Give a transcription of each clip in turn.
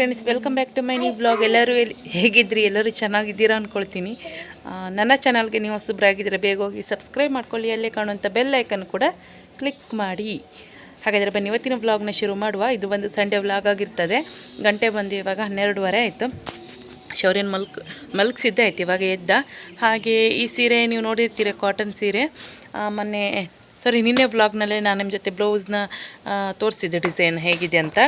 Friends welcome back to my new blog ಎಲ್ಲರೂ ಎಲ್ಲಿ ಹೇಗಿದ್ರಿ? ಎಲ್ಲರೂ ಚೆನ್ನಾಗಿದ್ದೀರಾ ಅಂದ್ಕೊಳ್ತೀನಿ ನನ್ನ ಚಾನಲ್ಗೆ ನೀವು ಹೊಸಬ್ರಾಗಿದ್ದರೆ ಬೇಗ ಹೋಗಿ ಸಬ್ಸ್ಕ್ರೈಬ್ ಮಾಡ್ಕೊಳ್ಳಿ. ಅಲ್ಲೇ ಕಾಣುವಂಥ ಬೆಲ್ ಐಕನ್ ಕೂಡ ಕ್ಲಿಕ್ ಮಾಡಿ. ಹಾಗಾದರೆ ಬನ್ನಿ, ಇವತ್ತಿನ ವ್ಲಾಗ್ನ ಶುರು ಮಾಡುವ. ಇದು ಒಂದು ಸಂಡೇ ವ್ಲಾಗ್ ಆಗಿರ್ತದೆ. ಗಂಟೆ ಬಂದು ಇವಾಗ ಹನ್ನೆರಡುವರೆ ಆಯಿತು. ಶೌರ್ಯನ ಮಲ್ಕ್ ಮಲ್ಗಿಸಿದ್ದೆ ಆಯ್ತು, ಇವಾಗ ಎದ್ದ. ಹಾಗೆ ಈ ಸೀರೆ ನೀವು ನೋಡಿರ್ತೀರ ಕಾಟನ್ ಸೀರೆ. ಮೊನ್ನೆ ಸಾರಿ ನಿನ್ನೆ ಬ್ಲಾಗ್ನಲ್ಲೇ ನಾನು ನಿಮ್ಮ ಜೊತೆ ಬ್ಲೌಸ್ನ ತೋರಿಸಿದ್ದೆ ಡಿಸೈನ್ ಹೇಗಿದೆ ಅಂತ.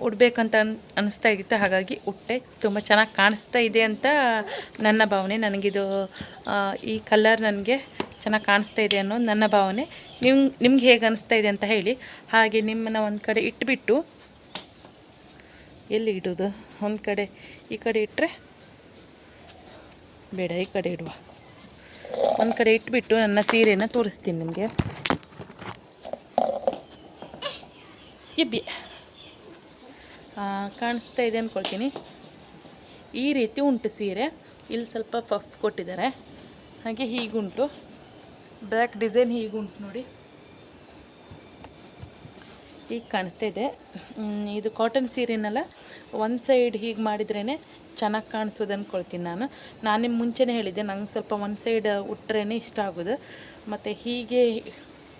ಉಡ್ಬೇಕಂತ ಅನ್ ಅನಿಸ್ತಾ ಇತ್ತು. ಹಾಗಾಗಿ ಉಟ್ಟೆ ತುಂಬ ಚೆನ್ನಾಗಿ ಕಾಣಿಸ್ತಾ ಇದೆ ಅಂತ ನನ್ನ ಭಾವನೆ. ನನಗಿದು ಈ ಕಲರ್ ನನಗೆ ಚೆನ್ನಾಗಿ ಕಾಣಿಸ್ತಾ ಇದೆ ಅನ್ನೋದು ನನ್ನ ಭಾವನೆ. ನಿಮ್ ನಿಮ್ಗೆ ಹೇಗೆ ಅನಿಸ್ತಾ ಇದೆ ಅಂತ ಹೇಳಿ. ಹಾಗೆ ನಿಮ್ಮನ್ನ ಒಂದು ಕಡೆ ಇಟ್ಬಿಟ್ಟು ಎಲ್ಲಿ ಇಡೋದು? ಒಂದು ಕಡೆ ಈ ಕಡೆ ಇಟ್ಟರೆ ಬೇಡ ಈ ಕಡೆ ಇಡುವ. ಒಂದು ಕಡೆ ಇಟ್ಬಿಟ್ಟು ನನ್ನ ಸೀರೆನ ತೋರಿಸ್ತೀನಿ ನಿಮಗೆ. ಎಬ್ಬಿ. ಆ, ಕಾಣಿಸ್ತಾ ಇದೆ ಅಂದ್ಕೊಳ್ತೀನಿ ಈ ರೀತಿ ಉಂಟು ಸೀರೆ. ಇಲ್ಲಿ ಸ್ವಲ್ಪ ಪಫ್ ಕೊಟ್ಟಿದ್ದಾರೆ. ಹಾಗೆ ಹೀಗುಂಟು. ಬ್ಯಾಕ್ ಡಿಸೈನ್ ಹೀಗುಂಟು ನೋಡಿ. ಈಗ ಕಾಣಿಸ್ತಾ ಇದೆ. ಇದು ಕಾಟನ್ ಸೀರೆನಲ್ಲ, ಒಂದು ಸೈಡ್ ಹೀಗೆ ಮಾಡಿದ್ರೇ ಚೆನ್ನಾಗಿ ಕಾಣಿಸೋದು ಅಂದ್ಕೊಳ್ತೀನಿ ನಾನು. ನಾನು ನಿಮ್ಮ ಮುಂಚೆನೇ ಹೇಳಿದ್ದೆ, ನಂಗೆ ಸ್ವಲ್ಪ ಒಂದು ಸೈಡ್ ಉಟ್ರೇ ಇಷ್ಟ ಆಗೋದು. ಮತ್ತು ಹೀಗೆ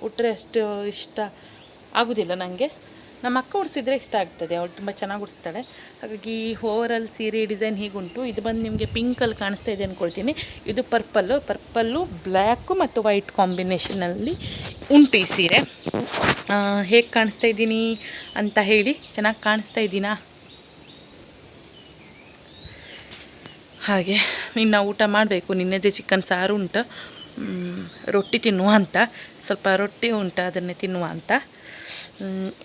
ಉಟ್ರೆ ಅಷ್ಟು ಇಷ್ಟ ಆಗೋದಿಲ್ಲ ನನಗೆ ನಮ್ಮ ಅಕ್ಕ ಉಡಿಸಿದ್ರೆ ಇಷ್ಟ ಆಗ್ತದೆ, ಅವಳು ತುಂಬ ಚೆನ್ನಾಗಿ ಉಡಿಸ್ತಾಳೆ. ಹಾಗಾಗಿ ಓವರಲ್ ಸೀರೆ ಡಿಸೈನ್ ಹೀಗುಂಟು. ಇದು ಬಂದು ನಿಮಗೆ ಪಿಂಕಲ್ಲಿ ಕಾಣಿಸ್ತಾ ಇದೆ ಅಂದ್ಕೊಳ್ತೀನಿ ಇದು ಪರ್ಪಲ್ಲು ಪರ್ಪಲ್ಲು ಬ್ಲ್ಯಾಕು ಮತ್ತು ವೈಟ್ ಕಾಂಬಿನೇಷನಲ್ಲಿ ಉಂಟು ಈ ಸೀರೆ. ಹೇಗೆ ಕಾಣಿಸ್ತಾ ಇದ್ದೀನಿ ಅಂತ ಹೇಳಿ, ಚೆನ್ನಾಗಿ ಕಾಣಿಸ್ತಾ ಇದ್ದೀನಾ? ಹಾಗೆ, ಇನ್ನು ಊಟ ಮಾಡಬೇಕು. ನಿನ್ನೆದೇ ಚಿಕನ್ ಸಾರು ಉಂಟು. ರೊಟ್ಟಿ ತಿನ್ನುವ ಅಂತ. ಸ್ವಲ್ಪ ರೊಟ್ಟಿ ಉಂಟು, ಅದನ್ನೇ ತಿನ್ನುವ ಅಂತ.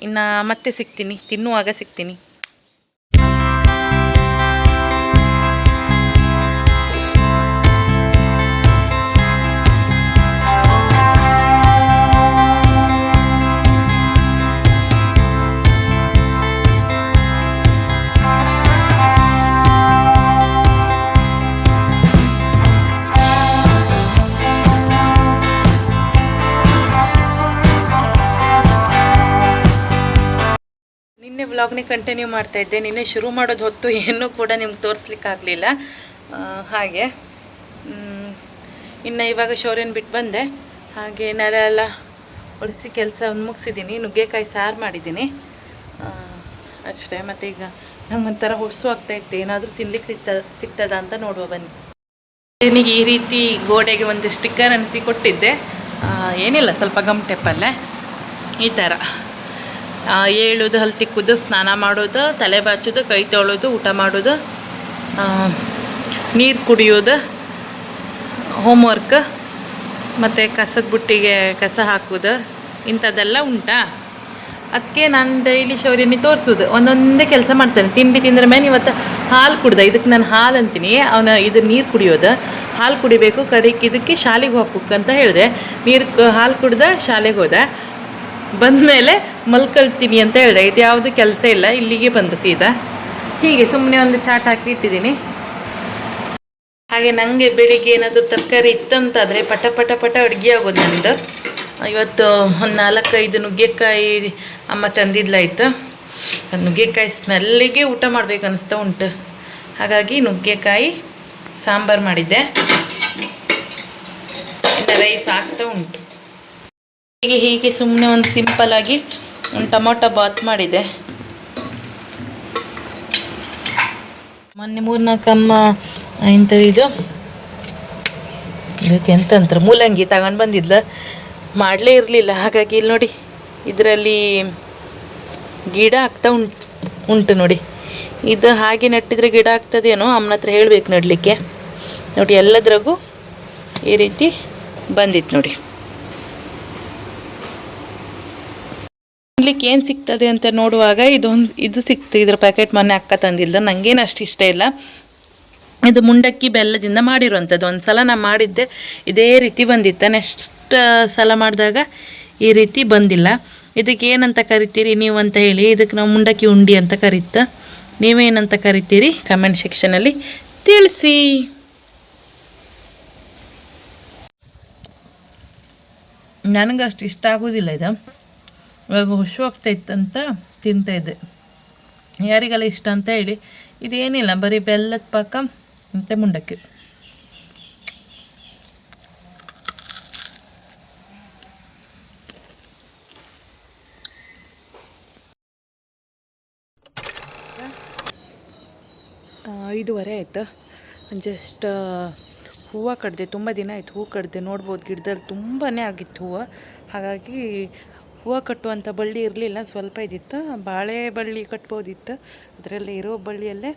ಇನ್ನು ಮತ್ತೆ ಸಿಗ್ತೀನಿ ತಿನ್ನುವಾಗ ಸಿಗ್ತೀನಿ. ವ್ಲಾಗ್ನೇ ಕಂಟಿನ್ಯೂ ಮಾಡ್ತಾ ಇದ್ದೆ. ನಿನ್ನೆ ಶುರು ಮಾಡೋದು ಹೊತ್ತು ಏನೂ ಕೂಡ ನಿಮ್ಗೆ ತೋರಿಸ್ಲಿಕ್ಕಾಗಲಿಲ್ಲ. ಹಾಗೆ. ಇನ್ನು ಇವಾಗ ಶೌರ್ಯನ ಬಿಟ್ಟು ಬಂದೆ. ಹಾಗೆ ನೆಲ ಎಲ್ಲ ಒಡಿಸಿ ಕೆಲಸ ಮುಗಿಸಿದ್ದೀನಿ ನುಗ್ಗೆಕಾಯಿ ಸಾರು ಮಾಡಿದ್ದೀನಿ ಅಷ್ಟೇ. ಮತ್ತು ಈಗ ಹೊಸು ಆಗ್ತಾ ಇತ್ತು. ಏನಾದರೂ ತಿನ್ಲಿಕ್ಕೆ ಸಿಗ್ತ, ಸಿಗ್ತದ ಅಂತ ನೋಡುವ ಬನ್ನಿ. ನಿನಗೆ ಈ ರೀತಿ ಗೋಡೆಗೆ ಒಂದು ಸ್ಟಿಕ್ಕರ್ ಅನಿಸಿ ಕೊಟ್ಟಿದ್ದೆ. ಏನಿಲ್ಲ. ಸ್ವಲ್ಪ ಗಮ್ ಟೆಪ್ಪಲ್ಲೇ ಈ ಥರ ಏಳೋದು ಹಲ್ ತಿಕ್ಕುದು ಸ್ನಾನ ಮಾಡೋದು, ತಲೆ ಬಾಚೋದು, ಕೈ ತೊಳೋದು ಊಟ ಮಾಡೋದು ನೀರು ಕುಡಿಯೋದು ಹೋಮ್ವರ್ಕ್ ಮತ್ತು ಕಸದ ಬುಟ್ಟಿಗೆ ಕಸ ಹಾಕೋದು, ಇಂಥದ್ದೆಲ್ಲ ಉಂಟಾ. ಅದಕ್ಕೆ ನಾನು ಡೈಲಿ ಶೌರ್ಯನಿ ತೋರಿಸೋದು. ಒಂದೊಂದೇ ಕೆಲಸ ಮಾಡ್ತೇನೆ. ತಿಂಡಿ ತಿಂದ್ರ ಮೇಲೆ ಇವತ್ತು ಹಾಲು ಕುಡ್ದೆ. ಇದಕ್ಕೆ ನಾನು ಹಾಲು ಅಂತೀನಿ. ಅವನ ಇದು ನೀರು ಕುಡಿಯೋದು. ಹಾಲು ಕುಡಿಬೇಕು. ಕಡೆಗೆ ಇದಕ್ಕೆ ಶಾಲೆಗೆ ಹೋಗ್ಬೇಕು ಅಂತ ಹೇಳಿದೆ. ನೀರು ಹಾಲು ಕುಡ್ದೆ ಶಾಲೆಗೆ ಹೋದ. ಬಂದಮೇಲೆ ಮಲ್ಕೊಳ್ತೀನಿ ಅಂತ ಹೇಳಿದೆ. ಇದು ಯಾವುದು ಕೆಲಸ ಇಲ್ಲ, ಇಲ್ಲಿಗೆ ಬಂದು ಸೀದಾ. ಹೀಗೆ ಸುಮ್ಮನೆ ಒಂದು ಚಾಟ್ ಹಾಕಿ ಇಟ್ಟಿದ್ದೀನಿ. ಹಾಗೆ ನನಗೆ ಬೆಳಿಗ್ಗೆ ಏನಾದರೂ ತರಕಾರಿ ಇತ್ತಂತಾದರೆ ಪಟ ಪಟ ಪಟ ಅಡುಗೆ ಆಗೋದು ನಂದು ಇವತ್ತು ಒಂದು ನಾಲ್ಕೈದು ನುಗ್ಗೆಕಾಯಿ ಅಮ್ಮ ತಂದಿದ್ಲಾಯ್ತು. ನುಗ್ಗೆಕಾಯಿ ಸ್ಮೆಲ್ಲಿಗೆ ಊಟ ಮಾಡಬೇಕು ಅನಿಸ್ತಾ ಉಂಟು. ಹಾಗಾಗಿ ನುಗ್ಗೆಕಾಯಿ, ಸಾಂಬಾರು ಮಾಡಿದ್ದೆ. ಇನ್ನು ರೈಸ್ ಆಗ್ತಾ ಉಂಟು. ಹೀಗೆ ಹೀಗೆ ಸುಮ್ಮನೆ ಒಂದು ಸಿಂಪಲ್ ಆಗಿ ಒಂದು ಟೊಮೊಟೊ ಬಾತ್ ಮಾಡಿದೆ. ಮೊನ್ನೆ ಮೂರ್ನಾಲ್ಕು ಅಮ್ಮ ಇಂಥ ಇದು. ಇದಕ್ಕೆ ಎಂತ ಅಂತಾರೆ? ಮೂಲಂಗಿ ತಗೊಂಡು ಬಂದಿದ್ಲ. ಮಾಡಲೇ ಇರಲಿಲ್ಲ. ಹಾಗಾಗಿ ಇಲ್ಲಿ ನೋಡಿ, ಇದರಲ್ಲಿ ಗಿಡ ಆಗ್ತಾ ಉಂಟು ಉಂಟು ನೋಡಿ. ಇದು ಹಾಗೆ ನೆಟ್ಟಿದ್ರೆ ಗಿಡ ಆಗ್ತದೇನೋ? ಅಮ್ಮನ ಹತ್ರ ಹೇಳಬೇಕು ನೆಡಲಿಕ್ಕೆ. ನೋಡಿ, ಎಲ್ಲದ್ರಾಗೂ ಈ ರೀತಿ ಬಂದಿತ್ತು ನೋಡಿ. ತಿನ್ಲಿಕ್ಕೆ ಏನು ಸಿಗ್ತದೆ ಅಂತ ನೋಡುವಾಗ ಇದೊಂದು, ಇದು ಸಿಕ್ತು ಇದ್ರ ಪ್ಯಾಕೆಟ್ ಮೊನ್ನೆ ಅಕ್ಕ ತಂದಿಲ್ಲ ನನಗೇನು ಅಷ್ಟು ಇಷ್ಟ ಇಲ್ಲ. ಇದು ಮುಂಡಕ್ಕಿ ಬೆಲ್ಲದಿಂದ ಮಾಡಿರುವಂಥದ್ದು ಒಂದು ಸಲ ನಾನು ಮಾಡಿದ್ದೆ, ಇದೇ ರೀತಿ ಬಂದಿತ್ತು. ನೆಕ್ಸ್ಟ್ ಸಲ ಮಾಡಿದಾಗ ಈ ರೀತಿ ಬಂದಿಲ್ಲ. ಇದಕ್ಕೆ ಏನಂತ ಕರಿತೀರಿ ನೀವು ಅಂತ ಹೇಳಿ, ಇದಕ್ಕೆ ನಾವು ಮುಂಡಕ್ಕಿ ಉಂಡಿ ಅಂತ ಕರೀತ. ನೀವೇನಂತ ಕರಿತೀರಿ ಕಮೆಂಟ್ ಸೆಕ್ಷನಲ್ಲಿ ತಿಳಿಸಿ. ನನಗಷ್ಟು ಇಷ್ಟ ಆಗೋದಿಲ್ಲ ಇದು. ಇವಾಗ ಹುಷು ಆಗ್ತಾ ಇತ್ತಂತ ತಿಂತಾ ಇದ್ದೆ ಯಾರಿಗೆಲ್ಲ ಇಷ್ಟ ಅಂತ ಹೇಳಿ, ಇದೇನಿಲ್ಲ, ಬರೀ ಬೆಲ್ಲದ ಪಾಕ, ಮತ್ತು ಮುಂಡಕ್ಕಿ. ಐದುವರೆ ಆಯಿತು? ಜಸ್ಟ್ ಹೂವು ಕಡ್ದೆ, ತುಂಬ ದಿನ ಆಯಿತು ಹೂವು ಕಡ್ದೆ, ನೋಡ್ಬೋದು ಗಿಡದಲ್ಲಿ ತುಂಬಾ ಆಗಿತ್ತು ಹೂವು. ಹಾಗಾಗಿ ಹೂವು ಕಟ್ಟುವಂಥ ಬಳ್ಳಿ ಇರಲಿಲ್ಲ, ಸ್ವಲ್ಪ ಇದ್ದಿತ್ತು ಬಾಳೆ ಬಳ್ಳಿ ಕಟ್ಬೋದಿತ್ತು. ಅದರಲ್ಲಿ ಇರೋ ಬಳ್ಳಿಯಲ್ಲೇ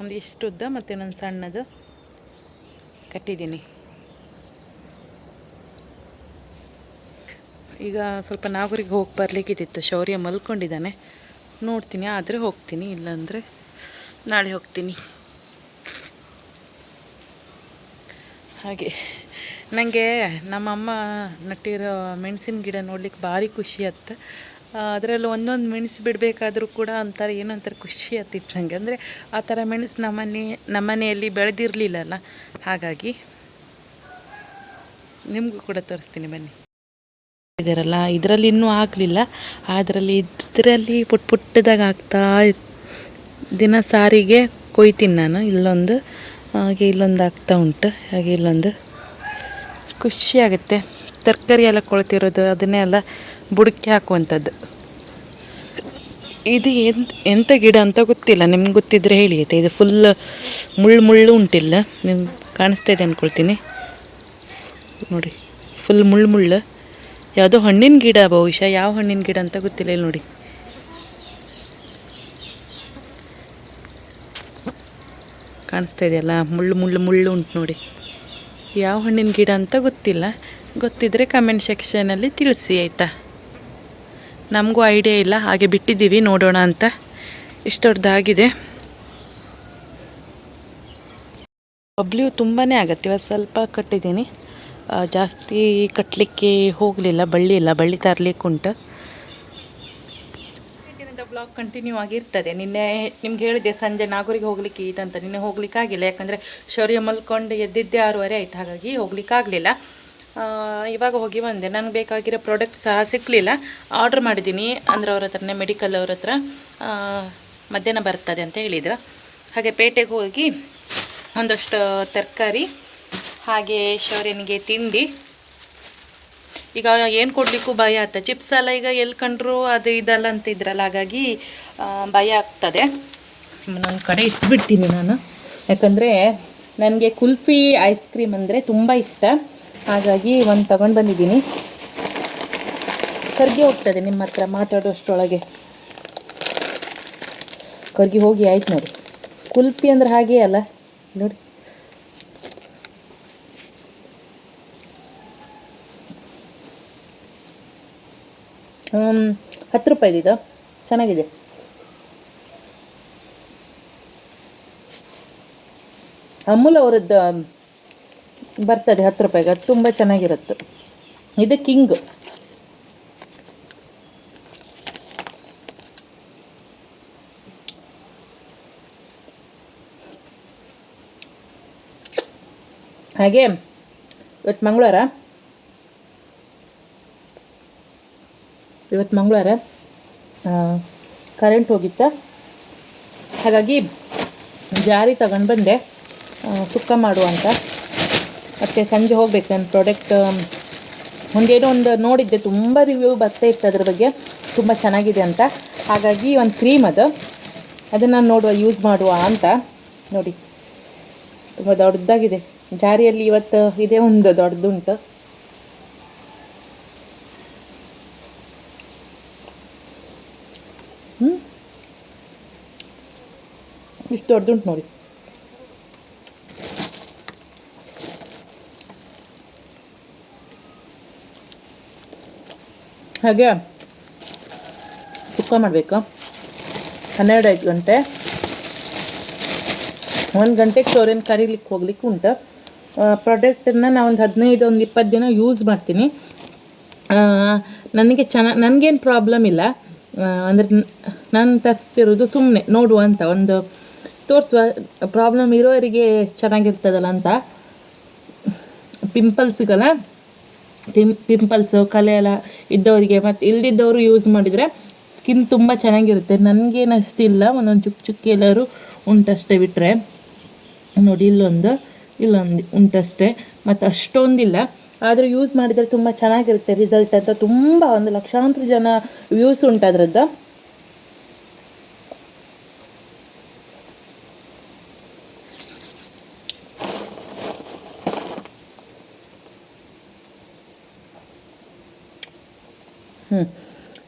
ಒಂದು ಇಷ್ಟು ಉದ್ದ ಮತ್ತು ಇನ್ನೊಂದು ಸಣ್ಣದು ಕಟ್ಟಿದ್ದೀನಿ. ಈಗ ಸ್ವಲ್ಪ ನಾಗೂರಿಗೆ ಹೋಗಿ ಬರಲಿಕ್ಕಿದ್ದಿತ್ತು ಶೌರ್ಯ ಮಲ್ಕೊಂಡಿದ್ದಾನೆ. ನೋಡ್ತೀನಿ, ಆದರೆ ಹೋಗ್ತೀನಿ, ಇಲ್ಲಾಂದರೆ ನಾಳೆ ಹೋಗ್ತೀನಿ. ಹಾಗೆ. ನನಗೆ ನಮ್ಮಮ್ಮ ನಟ್ಟಿರೋ ಮೆಣಸಿನ ಗಿಡ ನೋಡ್ಲಿಕ್ಕೆ ಭಾರಿ ಖುಷಿ ಆಯ್ತು ಅದರಲ್ಲಿ ಒಂದೊಂದು ಮೆಣಸು ಬಿಡಬೇಕಾದ್ರೂ ಕೂಡ ಒಂಥರ ಏನೋ ಒಂಥರ ಖುಷಿ ಆಗ್ತಿತ್ತು ನನಗೆ ಅಂದರೆ ಆ ಥರ ಮೆಣಸು ನಮ್ಮನೆ ನಮ್ಮನೆಯಲ್ಲಿ ಬೆಳೆದಿರಲಿಲ್ಲಲ್ಲ. ಹಾಗಾಗಿ ನಿಮಗೂ ಕೂಡ ತೋರಿಸ್ತೀನಿ ಬನ್ನಿ. ಇದಾರಲ್ಲ, ಇದರಲ್ಲಿ ಇನ್ನೂ ಆಗಲಿಲ್ಲ. ಅದರಲ್ಲಿ ಇದರಲ್ಲಿ ಪುಟ್ ಪುಟ್ಟದಾಗ ಆಗ್ತಾ ದಿನ ಸಾರಿಗೆ ಕೊಯ್ತೀನಿ ನಾನು. ಇಲ್ಲೊಂದು, ಹಾಗೆ ಇಲ್ಲೊಂದು ಆಗ್ತಾ ಉಂಟು. ಹಾಗೆ ಇಲ್ಲೊಂದು ಖುಷಿ ಆಗುತ್ತೆ ತರಕಾರಿ ಎಲ್ಲ ಕೊಳ್ತಿರೋದು, ಅದನ್ನೇ ಎಲ್ಲ ಬುಡಕ್ಕೆ ಹಾಕುವಂಥದ್ದು. ಇದು ಎಂತ ಎಂಥ ಗಿಡ ಅಂತ ಗೊತ್ತಿಲ್ಲ. ನಿಮ್ಗೆ ಗೊತ್ತಿದ್ರೆ ಹೇಳಿ ಆಯ್ತಾ? ಇದು ಫುಲ್ ಮುಳ್ಳು ಮುಳ್ಳು ಉಂಟಿಲ್ಲ. ನಿಮ್ಗೆ ಕಾಣಿಸ್ತಾ ಇದೆ ಅಂದ್ಕೊಳ್ತೀನಿ ನೋಡಿ ಫುಲ್ ಮುಳ್ಳು ಮುಳ್ಳು. ಯಾವುದೋ ಹಣ್ಣಿನ ಗಿಡ ಬಹುಶಃ. ಯಾವ ಹಣ್ಣಿನ ಗಿಡ ಅಂತ ಗೊತ್ತಿಲ್ಲ. ಇಲ್ಲಿ ನೋಡಿ. ಕಾಣಿಸ್ತಾ ಇದೆಯಲ್ಲ ಮುಳ್ಳು ಮುಳ್ಳು ಮುಳ್ಳು ಉಂಟು ನೋಡಿ. ಯಾವ ಹಣ್ಣಿನ ಗಿಡ ಅಂತ ಗೊತ್ತಿಲ್ಲ. ಗೊತ್ತಿದ್ದರೆ ಕಮೆಂಟ್ ಸೆಕ್ಷನಲ್ಲಿ ತಿಳಿಸಿ, ಆಯಿತಾ? ನಮಗೂ ಐಡಿಯಾ ಇಲ್ಲ, ಹಾಗೆ ಬಿಟ್ಟಿದ್ದೀವಿ, ನೋಡೋಣ ಅಂತ. ಇಷ್ಟು ದೊಡ್ಡದಾಗಿದೆ. ಬಬ್ಲಿಯು ತುಂಬಾ ಆಗತ್ತೆ ಇವತ್ತು ಸ್ವಲ್ಪ ಕಟ್ಟಿದ್ದೀನಿ. ಜಾಸ್ತಿ ಕಟ್ಟಲಿಕ್ಕೆ ಹೋಗಲಿಲ್ಲ ಬಳ್ಳಿ ಇಲ್ಲ ಬಳ್ಳಿ ತರಲಿಕ್ಕೆ ಕಂಟಿನ್ಯೂ ಆಗಿರ್ತದೆ. ನಿನ್ನೆ ನಿಮ್ಗೆ ಹೇಳಿದೆ ಸಂಜೆ ನಾಗೂರಿಗೆ ಹೋಗ್ಲಿಕ್ಕೆ ಇದಂತ ನಿನ್ನೆ ಹೋಗ್ಲಿಕ್ಕೆ ಆಗಿಲ್ಲ. ಯಾಕಂದರೆ ಶೌರ್ಯ ಮಲ್ಕೊಂಡು ಎದ್ದಿದ್ದೆ ಆರೂವರೆ ಆಯ್ತು. ಹಾಗಾಗಿ ಹೋಗ್ಲಿಕ್ಕೆ ಆಗಲಿಲ್ಲ. ಇವಾಗ ಹೋಗಿ ಬಂದೆ. ನನಗೆ ಬೇಕಾಗಿರೋ ಪ್ರಾಡಕ್ಟ್ ಸಹ ಸಿಕ್ಕಲಿಲ್ಲ ಆರ್ಡ್ರ್ ಮಾಡಿದ್ದೀನಿ. ಅಂದರೆ ಅವ್ರ ಹತ್ರನೇ ಮೆಡಿಕಲ್ ಅವ್ರ ಹತ್ರ. ಮಧ್ಯಾಹ್ನ ಬರ್ತದೆ ಅಂತ ಹೇಳಿದ್ರು. ಹಾಗೆ ಪೇಟೆಗೆ ಹೋಗಿ ಒಂದಷ್ಟು ತರಕಾರಿ, ಹಾಗೆ ಶೌರ್ಯನಿಗೆ ತಿಂಡಿ ಈಗ ಏನು ಕೊಡಲಿಕ್ಕೂ ಭಯ ಆಗ್ತದೆ ಚಿಪ್ಸ್ ಎಲ್ಲ ಈಗ ಎಲ್ಲಿ ಕಂಡ್ರು ಅದು ಇದಲ್ಲ ಅಂತಿದ್ರಲ್ಲ ಹಾಗಾಗಿ ಭಯ ಆಗ್ತದೆ. ನನ್ನ ಕಡೆ ಇಟ್ಬಿಡ್ತೀನಿ ನಾನು. ಯಾಕಂದರೆ ನನಗೆ ಕುಲ್ಫಿ ಐಸ್ ಕ್ರೀಮ್ ಅಂದರೆ ತುಂಬ ಇಷ್ಟ. ಹಾಗಾಗಿ ಒಂದು ತಗೊಂಡು ಬಂದಿದ್ದೀನಿ. ಕರ್ಗಿ ಹೋಗ್ತದೆ ನಿಮ್ಮ ಹತ್ರ ಮಾತಾಡೋಷ್ಟರೊಳಗೆ. ಕರ್ಗಿ ಹೋಗಿ ಆಯ್ತು ನೋಡಿ. ಕುಲ್ಫಿ ಅಂದ್ರೆ ಹಾಗೆ ಅಲ್ಲ. ನೋಡಿ. ಹತ್ತು ರೂಪಾಯಿದಿದು ಚೆನ್ನಾಗಿದೆ. ಅಮೂಲ್ ಅವರದ್ದು ಬರ್ತದೆ ಹತ್ತು ರೂಪಾಯಿಗೆ. ಅದು ತುಂಬ ಚೆನ್ನಾಗಿರುತ್ತೆ. ಇದು ಕಿಂಗ್. ಹಾಗೆ, ಇವತ್ತು ಮಂಗಳವಾರ. ಇವತ್ತು ಮಂಗಳವಾರ ಕರೆಂಟ್ ಹೋಗಿತ್ತ? ಹಾಗಾಗಿ ಜಾರಿ ತಗೊಂಡು ಬಂದೆ ಸುಕ್ಕ ಮಾಡುವ ಅಂತ. ಮತ್ತು ಸಂಜೆ ಹೋಗ್ಬೇಕು, ನನ್ನ ಪ್ರಾಡಕ್ಟ್ ಒಂದೇನೋ ಒಂದು ನೋಡಿದ್ದೆ, ತುಂಬ ರಿವ್ಯೂ ಬರ್ತಾ ಇತ್ತು ಅದ್ರ ಬಗ್ಗೆ, ತುಂಬ ಚೆನ್ನಾಗಿದೆ ಅಂತ. ಹಾಗಾಗಿ ಒಂದು ಕ್ರೀಮ್ ಅದು. ಅದನ್ನು ನೋಡುವ ಯೂಸ್ ಮಾಡುವ ಅಂತ. ನೋಡಿ, ತುಂಬ ದೊಡ್ಡದಾಗಿದೆ. ಜಾರಿಯಲ್ಲಿ ಇವತ್ತು, ಇದೇ ಒಂದು ದೊಡ್ಡದುಂಟು. ಇಷ್ಟು ದೊಡ್ಡದುಂಟು ನೋಡಿ. ಹಾಗೆ ಸುಕ್ಕ ಮಾಡಬೇಕು. ಹನ್ನೆರಡು ಐದು ಗಂಟೆ. ಒಂದು ಗಂಟೆಗೆ ಸೋರೆನ್ ಕರೀಲಿಕ್ಕೆ ಹೋಗ್ಲಿಕ್ಕೆ ಉಂಟು. ಪ್ರಾಡಕ್ಟನ್ನು ನಾನು ಒಂದು ಹದಿನೈದು, ಒಂದು ಇಪ್ಪತ್ತು ದಿನ ಯೂಸ್ ಮಾಡ್ತೀನಿ. ನನಗೆ ಚೆನ್ನಾಗಿ ನನಗೇನು ಪ್ರಾಬ್ಲಮ್ ಇಲ್ಲ. ಅಂದರೆ ನಾನು ತರಿಸ್ತಿರೋದು ಸುಮ್ಮನೆ ನೋಡುವ ಅಂತ ಒಂದು ತೋರಿಸುವ ಪ್ರಾಬ್ಲಮ್ ಇರೋರಿಗೆ ಚೆನ್ನಾಗಿರ್ತದಲ್ಲ ಅಂತ. ಪಿಂಪಲ್ಸ್ಗಲ್ಲ ಪಿಂ ಪಿಂಪಲ್ಸು ಕಲೆ ಎಲ್ಲ ಇದ್ದವರಿಗೆ ಮತ್ತು ಇಲ್ದಿದ್ದವರು ಯೂಸ್ ಮಾಡಿದರೆ ಸ್ಕಿನ್ ತುಂಬ ಚೆನ್ನಾಗಿರುತ್ತೆ. ನನಗೇನು ಅಷ್ಟಿಲ್ಲ ಒಂದೊಂದು ಚುಕ್ ಚುಕ್ಕಿ ಎಲ್ಲರೂ ಉಂಟಷ್ಟೇ ಬಿಟ್ಟರೆ ನೋಡಿ, ಇಲ್ಲೊಂದು ಇಲ್ಲೊಂದು ಉಂಟಷ್ಟೇ. ಮತ್ತು ಅಷ್ಟೊಂದಿಲ್ಲ, ಆದರೂ ಯೂಸ್ ಮಾಡಿದರೆ ತುಂಬ ಚೆನ್ನಾಗಿರುತ್ತೆ ರಿಸಲ್ಟ್ ಅಂತ. ತುಂಬ ಒಂದು ಲಕ್ಷಾಂತರ ಜನ ವ್ಯೂಸ್ ಉಂಟು ಅದರದ್ದು.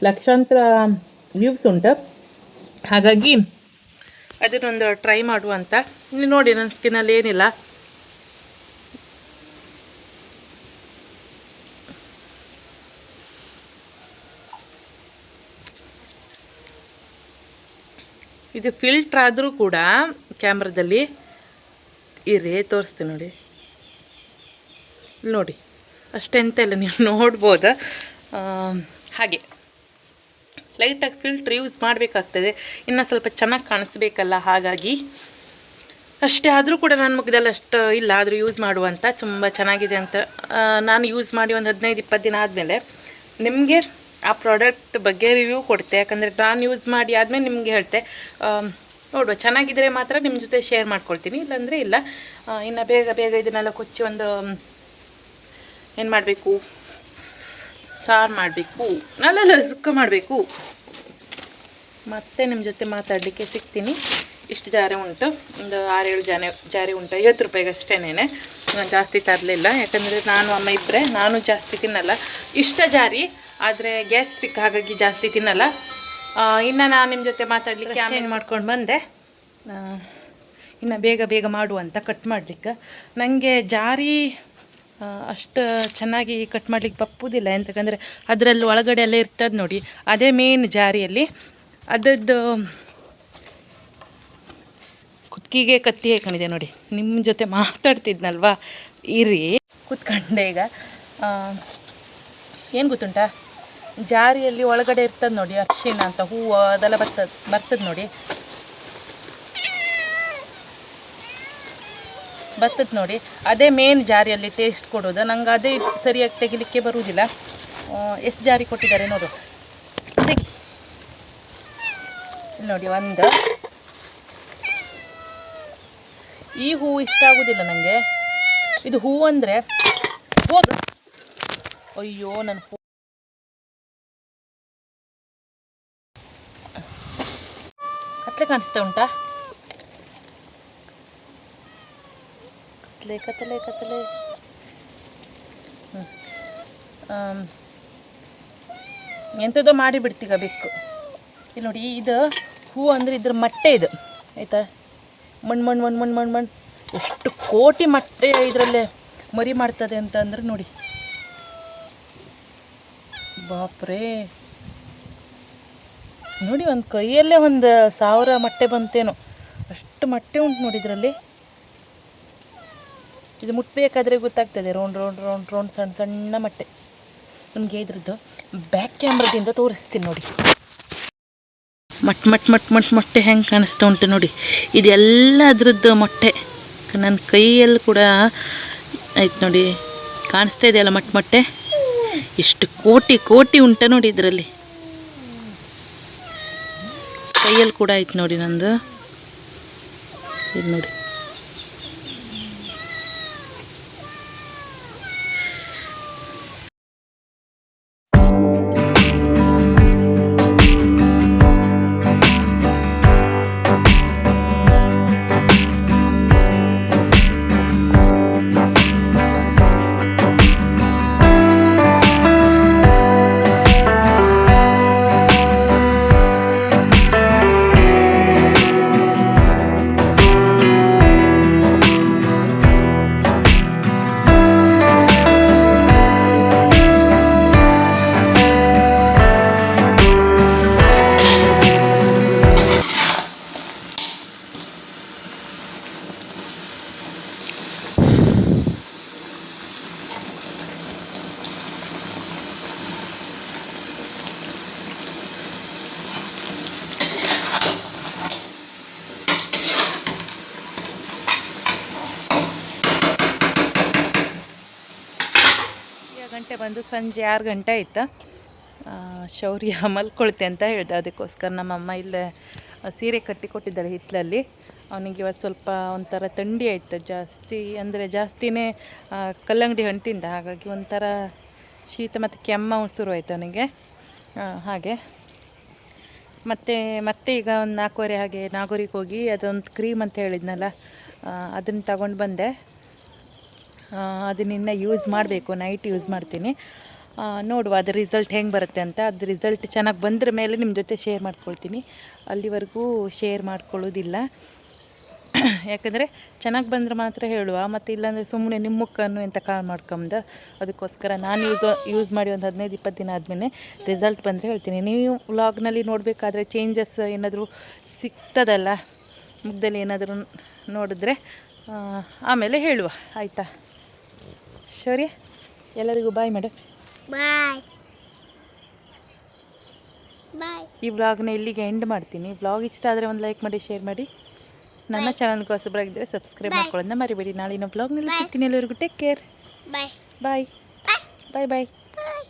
ಲಕ್ಷಾಂತರ ವ್ಯೂವ್ಸ್ ಉಂಟು. ಹಾಗಾಗಿ ಅದನ್ನೊಂದು ಟ್ರೈ ಮಾಡುವಂತ ಇಲ್ಲಿ ನೋಡಿ, ನನ್ನ ಸ್ಕಿನ್ನಲ್ಲಿ ಏನಿಲ್ಲ. ಇದು ಫಿಲ್ಟ್ರ್ ಆದರೂ ಕೂಡ ಕ್ಯಾಮ್ರಾದಲ್ಲಿ ರೇ ತೋರಿಸ್ತೀನಿ ನೋಡಿ. ನೋಡಿ, ಅಷ್ಟೆಂತ ಇಲ್ಲ, ನೀವು ನೋಡ್ಬೋದು? ಹಾಗೆ. ಲೈಟಾಗಿ ಫಿಲ್ಟ್ರ್ ಯೂಸ್ ಮಾಡಬೇಕಾಗ್ತದೆ. ಇನ್ನು ಸ್ವಲ್ಪ ಚೆನ್ನಾಗಿ ಕಾಣಿಸ್ಬೇಕಲ್ಲ, ಹಾಗಾಗಿ. ಅಷ್ಟೇ, ಆದರೂ ಕೂಡ ನನ್ನ ಮುಖದಲ್ಲಿ ಅಷ್ಟು ಇಲ್ಲ, ಆದರೂ ಯೂಸ್ ಮಾಡುವಂಥ ತುಂಬ ಚೆನ್ನಾಗಿದೆ ಅಂತ ನಾನು ಯೂಸ್ ಮಾಡಿ ಒಂದು ಹದಿನೈದು ಇಪ್ಪತ್ತು ದಿನ ಆದಮೇಲೆ ನಿಮಗೆ ಆ ಪ್ರಾಡಕ್ಟ್ ಬಗ್ಗೆ ರಿವ್ಯೂ ಕೊಡ್ತೆ. ಯಾಕಂದರೆ ನಾನು ಯೂಸ್ ಮಾಡಿ ಆದಮೇಲೆ ನಿಮಗೆ ಹೇಳ್ತೆ ನೋಡುವ ಚೆನ್ನಾಗಿದ್ದರೆ ಮಾತ್ರ ನಿಮ್ಮ ಜೊತೆ ಶೇರ್ ಮಾಡ್ಕೊಳ್ತೀನಿ, ಇಲ್ಲಾಂದರೆ ಇಲ್ಲ. ಇನ್ನು ಬೇಗ ಬೇಗ ಇದನ್ನೆಲ್ಲ ಕೊಚ್ಚಿ ಒಂದು, ಏನು ಮಾಡಬೇಕು? ಸಾರು ಮಾಡಬೇಕು. ನಲ್ಲ ಸುಕ್ಕ ಮಾಡಬೇಕು. ಮತ್ತೆ ನಿಮ್ಮ ಜೊತೆ ಮಾತಾಡಲಿಕ್ಕೆ ಸಿಗ್ತೀನಿ. ಇಷ್ಟು ಜಾರೆ ಉಂಟು. ಒಂದು ಆರೇಳು ಜಾನೆ ಜಾರಿ ಉಂಟು. ಐವತ್ತು ರೂಪಾಯಿಗೆ ಅಷ್ಟೇನೆ ನಾನು ಜಾಸ್ತಿ ತರಲಿಲ್ಲ. ಯಾಕಂದರೆ ನಾನು ಅಮ್ಮ ಇಬ್ಬರೇ ನಾನು ಜಾಸ್ತಿ ತಿನ್ನಲ್ಲ. ಇಷ್ಟ ಜಾರಿ ಆದರೆ ಗ್ಯಾಸ್ಟ್ರಿಕ್ ಹಾಗಾಗಿ ಜಾಸ್ತಿ ತಿನ್ನಲ್ಲ. ಇನ್ನು ನಾನು ನಿಮ್ಮ ಜೊತೆ ಮಾತಾಡಲಿಕ್ಕೆ ಆಮೇಲೆ ಮಾಡ್ಕೊಂಡು ಬಂದೆ. ಇನ್ನು ಬೇಗ ಬೇಗ ಮಾಡುವಂತ ಕಟ್ ಮಾಡಲಿಕ್ಕೆ. ನನಗೆ ಜಾರಿ ಅಷ್ಟು ಚೆನ್ನಾಗಿ ಕಟ್ ಮಾಡ್ಲಿಕ್ಕೆ ಬಪ್ಪುದಿಲ್ಲ. ಎಂತಕ್ಕಂದರೆ ಅದರಲ್ಲಿ ಒಳಗಡೆ ಎಲ್ಲ ಇರ್ತದೆ ನೋಡಿ. ಅದೇ ಮೇನ್ ಜಾರಿಯಲ್ಲಿ ಅದದ್ದು ಕುತ್ಕಿಗೆ ಕತ್ತಿ ಹಾಕೊಂಡಿದೆ ನೋಡಿ. ನಿಮ್ಮ ಜೊತೆ ಮಾತಾಡ್ತಿದ್ನಲ್ವಾ? ಇರಿ. ಕುತ್ಕೊಂಡೆ ಈಗ. ಏನು ಗೊತ್ತುಂಟಾ? ಜಾರಿಯಲ್ಲಿ ಒಳಗಡೆ ಇರ್ತದೆ ನೋಡಿ ಅರ್ಶಿನ ಅಂತ, ಹೂವು ಅದೆಲ್ಲ ಬರ್ತದೆ ಬರ್ತದೆ ನೋಡಿ. ಬರ್ತದೆ ನೋಡಿ. ಅದೇ ಮೇನ್ ಜಾರಿಯಲ್ಲಿ ಟೇಸ್ಟ್ ಕೊಡೋದು ನಂಗೆ ಅದೇ ಸರಿಯಾಗಿ ತೆಗಿಲಿಕ್ಕೆ ಬರುವುದಿಲ್ಲ. ಎಷ್ಟು ಜಾರಿ ಕೊಟ್ಟಿದ್ದಾರೆ ನೋಡು. ತೆಗಿ. ನೋಡಿ, ಒಂದು. ಈ ಹೂವು ಇಷ್ಟ ಆಗೋದಿಲ್ಲ ನನಗೆ ಇದು ಹೂವು ಅಂದರೆ ಹೋಗ. ಅಯ್ಯೋ ನನ್ನ ಹೂ. ಕತ್ಲೆ ಕಾಣಿಸ್ತಾ ಉಂಟಾ? ಕತ್ತಲೆ ಕತ್ತಲೆ ಹ್ಮ್. ಎಂಥದೋ ಮಾಡಿ ಬಿಡ್ತೀಗ ಬೆಕ್ಕು. ಇಲ್ಲಿ ನೋಡಿ, ಇದು ಹೂ ಅಂದರೆ ಇದ್ರ ಮೊಟ್ಟೆ ಇದು. ಆಯಿತಾ? ಮಣ್ಣು ಮಣ್ಣು ಮಣ್ಣು ಮಣ್ಣು ಮಣ್ಣು ಮಣ್ಣು ಎಷ್ಟು ಕೋಟಿ ಮೊಟ್ಟೆ ಇದರಲ್ಲೇ ಮರಿ ಮಾಡ್ತದೆ ಅಂತ ಅಂದ್ರೆ ನೋಡಿ. ಬಾಪ್ರೇ. ನೋಡಿ, ಒಂದು ಕೈಯಲ್ಲೇ ಒಂದು ಸಾವಿರ ಮೊಟ್ಟೆ ಬಂತೇನೋ. ಅಷ್ಟು ಮೊಟ್ಟೆ ಉಂಟು ನೋಡಿ ಇದರಲ್ಲಿ. ಇದು ಮುಟ್ಟಬೇಕಾದ್ರೆ ಗೊತ್ತಾಗ್ತದೆ. ರೌಂಡ್ ರೌಂಡ್ ರೌಂಡ್ ರೌಂಡ್ ಸಣ್ಣ ಸಣ್ಣ ಮೊಟ್ಟೆ. ನಿಮಗೆ ಇದ್ರದ್ದು ಬ್ಯಾಕ್ ಕ್ಯಾಮ್ರದಿಂದ ತೋರಿಸ್ತೀನಿ ನೋಡಿ. ಮಟ್ ಮಟ್ ಮಟ್ ಮಟ್, ಮೊಟ್ಟೆ ಹೆಂಗೆ ಕಾಣಿಸ್ತಾ ಉಂಟು ನೋಡಿ. ಇದೆಲ್ಲ ಅದ್ರದ್ದು ಮೊಟ್ಟೆ. ನನ್ನ ಕೈಯಲ್ಲಿ ಕೂಡ ಆಯ್ತು ನೋಡಿ. ಕಾಣಿಸ್ತಾ ಇದೆಯಲ್ಲ ಮಟ್, ಮೊಟ್ಟೆ? ಎಷ್ಟು ಕೋಟಿ ಕೋಟಿ ಉಂಟ ನೋಡಿ ಇದರಲ್ಲಿ. ಕೈಯಲ್ಲಿ ಕೂಡ ಆಯ್ತು ನೋಡಿ ನಂದು. ಇದು ನೋಡಿ. ಬಂದು ಸಂಜೆ ಆರು ಗಂಟೆ ಆಯ್ತ? ಶೌರ್ಯ ಮಲ್ಕೊಳ್ತೆ ಅಂತ ಹೇಳ್ದೆ. ಅದಕ್ಕೋಸ್ಕರ ನಮ್ಮಮ್ಮ ಇಲ್ಲೇ ಸೀರೆ ಕಟ್ಟಿ ಕೊಟ್ಟಿದ್ದಾಳೆ ಹಿತ್ತಲಲ್ಲಿ. ಅವನಿಗೆ ಇವತ್ತು ಸ್ವಲ್ಪ ಒಂಥರ ಥಂಡಿ ಆಯ್ತು. ಜಾಸ್ತಿ ಅಂದರೆ ಜಾಸ್ತಿನೇ ಕಲ್ಲಂಗಡಿ ಹಣ್ಣು ತಿಂದ ಹಾಗಾಗಿ ಒಂಥರ ಶೀತ ಮತ್ತು ಕೆಮ್ಮ ಉಸಿರು ಆಯ್ತು ಅವನಿಗೆ. ಹಾಗೆ. ಮತ್ತು, ಮತ್ತೆ ಈಗ ಒಂದು ನಾಲ್ಕೂವರೆ ಹಾಗೆ ನಾಗೂರಿಗೆ ಹೋಗಿ ಅದೊಂದು ಕ್ರೀಮ್ ಅಂತ ಹೇಳಿದ್ನಲ್ಲ ಅದನ್ನು ತಗೊಂಡು ಬಂದೆ. ಅದನ್ನ ಯೂಸ್ ಮಾಡಬೇಕು ನೈಟ್ ಯೂಸ್ ಮಾಡ್ತೀನಿ. ನೋಡುವ ಅದು ರಿಸಲ್ಟ್ ಹೆಂಗೆ ಬರುತ್ತೆ ಅಂತ. ಅದು ರಿಸಲ್ಟ್ ಚೆನ್ನಾಗಿ ಬಂದ್ರ ಮೇಲೆ ನಿಮ್ಮ ಜೊತೆ ಶೇರ್ ಮಾಡ್ಕೊಳ್ತೀನಿ. ಅಲ್ಲಿವರೆಗೂ ಶೇರ್ ಮಾಡ್ಕೊಳ್ಳೋದಿಲ್ಲ. ಯಾಕಂದರೆ ಚೆನ್ನಾಗಿ ಬಂದರೆ ಮಾತ್ರ ಹೇಳುವ. ಮತ್ತು ಇಲ್ಲಾಂದರೆ ಸುಮ್ಮನೆ ನಿಮ್ಮ ಮುಖನ್ನು ಎಂತ ಕಾಲ್ ಮಾಡ್ಕೊಂಬ ಅದಕ್ಕೋಸ್ಕರ ನಾನು ಯೂಸ್ ಯೂಸ್ ಮಾಡಿ ಒಂದು ಹದಿನೈದು ಇಪ್ಪತ್ತು ದಿನ ಆದಮೇಲೆ ರಿಸಲ್ಟ್ ಬಂದರೆ ಹೇಳ್ತೀನಿ. ನೀವು ವ್ಲಾಗ್ನಲ್ಲಿ ನೋಡಬೇಕಾದ್ರೆ ಚೇಂಜಸ್ ಏನಾದರೂ ಸಿಗ್ತದಲ್ಲ? ಮುಖದಲ್ಲಿ ಏನಾದರೂ ನೋಡಿದ್ರೆ ಆಮೇಲೆ ಹೇಳುವ. ಆಯಿತಾ? ಶೌರ್ಯ ಎಲ್ಲರಿಗೂ ಬಾಯ್ ಮೇಡಮ್ ಬಾಯ್ ಬಾಯ್ ಈ ವ್ಲಾಗ್ನ ಇಲ್ಲಿಗೆ ಎಂಡ್ ಮಾಡ್ತೀನಿ. ವ್ಲಾಗ್ ಇಷ್ಟ ಆದರೆ ಒಂದು ಲೈಕ್ ಮಾಡಿ ಶೇರ್ ಮಾಡಿ. ನನ್ನ ಚಾನಲ್ಗೆ ಹೊಸಬರಾಗಿದ್ದರೆ ಸಬ್ಸ್ಕ್ರೈಬ್ ಮಾಡ್ಕೊಳ್ಳೋದನ್ನ ಮರಿಬೇಡಿ. ನಾಳಿನ ವ್ಲಾಗ್ನಲ್ಲಿ ಸಿಗ್ತೀನಿ ಎಲ್ಲರಿಗೂ. ಟೇಕ್ ಕೇರ್ ಬಾಯ್ ಬಾಯ್ ಬಾಯ್ ಬಾಯ್ ಬಾಯ್